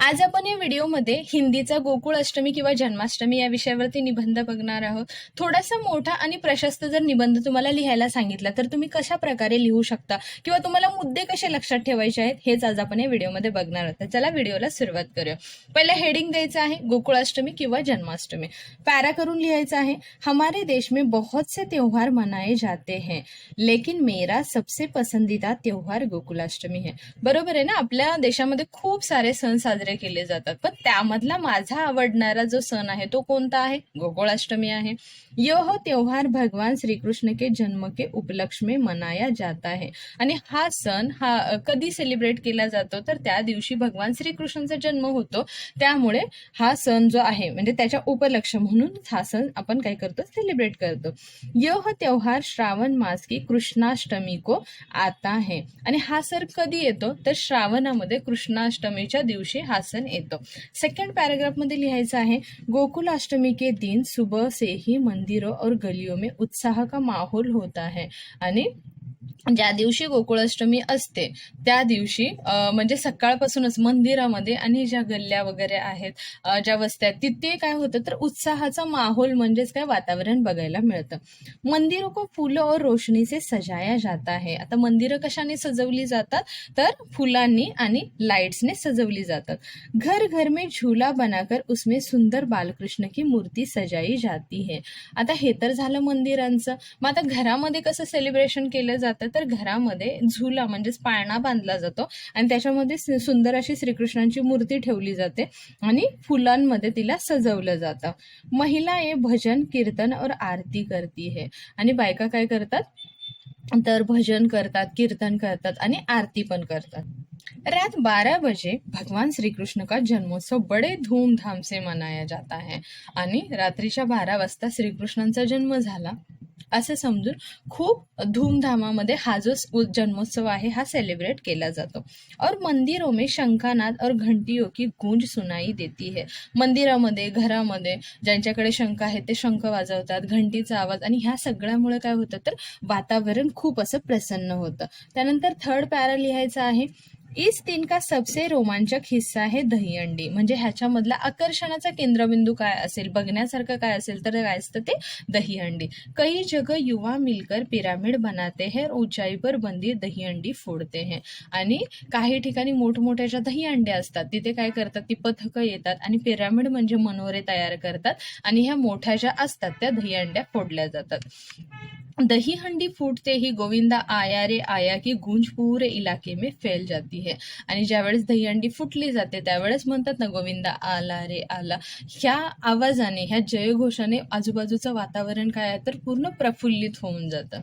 आज आपण या व्हिडिओमध्ये हिंदीचा गोकुळ अष्टमी किंवा जन्माष्टमी या विषयावरती निबंध बघणार आहोत. थोडासा मोठा आणि प्रशस्त जर निबंध तुम्हाला लिहायला सांगितला तर तुम्ही कशा प्रकारे लिहू शकता किंवा तुम्हाला मुद्दे कसे लक्षात ठेवायचे आहेत हेच आज आपण या व्हिडिओमध्ये बघणार आहोत. चला व्हिडिओला सुरुवात करूया. पहिला हेडिंग द्यायचं आहे गोकुळाष्टमी किंवा जन्माष्टमी. पॅरा करून लिहायचं आहे हमारे देश में बहुत से त्योहार मनाए जाते हैं लेकिन मेरा सबसे पसंदीदा त्योहार गोकुळाष्टमी है. बरोबर आहे ना? आपल्या देशामध्ये खूप सारे सण साजरे साजरे केले जातात. पण त्यामधला माझा आवडणारा जो सण आहे तो कोणता आहे? गोकुळाष्टमी आहे. यह त्योहार भगवान श्रीकृष्ण के जन्म के उपलक्ष में मनाया जाता है. आणि हा सण हा कधी सेलिब्रेट केला जातो? तर त्या दिवशी भगवान श्रीकृष्णांचा जन्म होतो. त्यामुळे हा सण जो आहे म्हणजे त्याच्या उपलक्ष म्हणून हा सण आपण काय करतो? सेलिब्रेट करतो. यह त्योहार श्रावण मास की कृष्णाष्टमी को आता आहे आणि हा सण कधी येतो? तर श्रावणामध्ये कृष्णाष्टमीच्या दिवशी हा आसन येतं. सेकंड पॅराग्राफमध्ये लिहायचं आहे गोकुलाष्टमी के दिन सुबह से ही मंदिरों और गलियों में उत्साह का माहौल होता है. आणि ज्या दिवशी गोकुळाष्टमी असते त्या दिवशी म्हणजे सकाळपासूनच मंदिरामध्ये आणि ज्या गल्ल्या वगैरे आहेत ज्या वस्त्या आहेत तिथे काय होतं तर उत्साहाचा माहोल म्हणजेच काय वातावरण बघायला मिळतं. मंदिरों को फुलं और रोशनी से सजाया जाता है. आता मंदिरं कशाने सजवली जातात? तर फुलांनी आणि लाईट्सने सजवली जातात. घर घर में झूला बनाकर उसमें सुंदर बालकृष्ण की मूर्ती सजाई जाती है. आता हे तर झालं मंदिरांचं. मग आता घरामध्ये कसं सेलिब्रेशन केलं जातं? तर घरामध्ये झुला म्हणजेच पाळणा बांधला जातो आणि त्याच्यामध्ये सुंदर अशी श्रीकृष्णांची मूर्ती ठेवली जाते आणि फुलांमध्ये तिला सजवलं जातं. महिला हे भजन कीर्तन और आरती करती है. आणि बायका काय करतात? तर भजन करतात कीर्तन करतात आणि आरती पण करतात. रात बारह बजे भगवान श्री कृष्ण का जन्मोत्सव बड़े धूमधाम से मनाया जाता है. आणि रात्रीच्या बारा वाजता श्रीकृष्णांचा जन्म झाला. असं समजून खूप धूमधामामध्ये हा जो जन्मोत्सव आहे हा सेलिब्रेट केला जातो. और मंदिरों में शंखानाद और घंटियों की गूंज सुनाई देती है. मंदिरामध्ये घरामध्ये ज्यांच्याकडे शंख आहे ते शंख वाजवतात घंटीचा आवाज आणि ह्या सगळ्यामुळे काय होतं तर वातावरण खूप असं प्रसन्न होतं. त्यानंतर थर्ड पॅरा लिहायचा आहे. इस दिन का सबसे रोमांचक हिस्सा आहे दहीहंडी. म्हणजे ह्याच्यामधला आकर्षणाचा केंद्रबिंदू काय असेल? बघण्यासारखं काय असेल तर काय असतं ते दहीहंडी. कई जगह युवा मिलकर पिरामिड बनाते हैं और ऊंचाई पर बंदी दहीहंडी फोडते हैं. आणि काही ठिकाणी मोठमोठ्या ज्या दहीहंड्या असतात तिथे काय करतात? ती पथकं येतात आणि पिरामिड म्हणजे मनोरे तयार करतात आणि ह्या मोठ्या ज्या असतात त्या दहीहंड्या फोडल्या जातात. दही हंडी फूटते ही गोविंदा आया रे आया की गूंज पूरे इलाके में फैल जाती है. आणि ज्यावेळेस दहीहंडी फुटली जाते त्यावेळेस म्हणतात ना गोविंदा आला रे आला. ह्या आवाजाने ह्या जयघोषाने आजूबाजूचं वातावरण काय आहे? तर पूर्ण प्रफुल्लित होऊन जातं.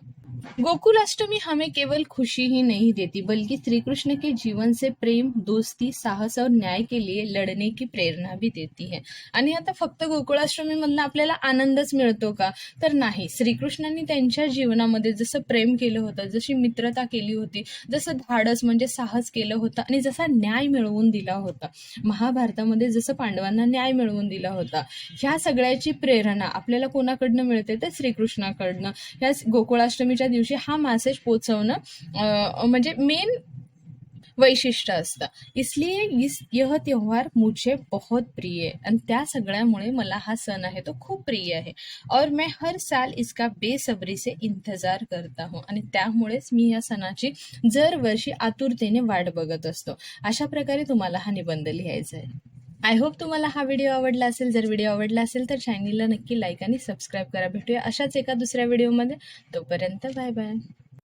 गोकुलाष्टमी हमें केवल खुशी ही नहीं देती बल्कि श्री कृष्ण के जीवन से प्रेम दोस्ती साहस और न्याय के लिए लढने की प्रेरणा भी देती है। आणि आता फक्त गोकुळाष्टमी मधनं आपल्याला आनंदच मिळतो का? तर नाही. श्रीकृष्णांनी त्यांच्या जीवनामध्ये जसं प्रेम केलं होतं जशी मित्रता केली होती जसं धाडस म्हणजे साहस केलं होतं आणि जसा न्याय मिळवून दिला होता. महाभारतामध्ये जसं पांडवांना न्याय मिळवून दिला होता ह्या सगळ्याची प्रेरणा आपल्याला कोणाकडनं मिळते? तर श्रीकृष्णाकडनं. ह्या गोकुळाष्टमीच्या दिवशी हा मॅसेज पोचवणं म्हणजे मेन वैशिष्ट्य असतं. इसलिए इस यह त्योहार मुझे बहुत प्रिय है. आणि त्या सगळ्यामुळे मला हा सण आहे तो खूप प्रिय आहे. और मैं हर साल इसका बेसबरी से इंतजार करता हूँ. आणि त्यामुळेच मी या सणाची दरवर्षी आतुरतेने वाट बघत असतो. अशा प्रकारे तुम्हाला हा निबंध लिहायचा आहे. आय होप तुम्हाला हा व्हिडिओ आवडला असेल. जर व्हिडिओ आवडला असेल तर चॅनलला नक्की लाईक आणि सबस्क्राईब करा. भेटूया अशाच एका दुसऱ्या व्हिडिओमध्ये तोपर्यंत बाय बाय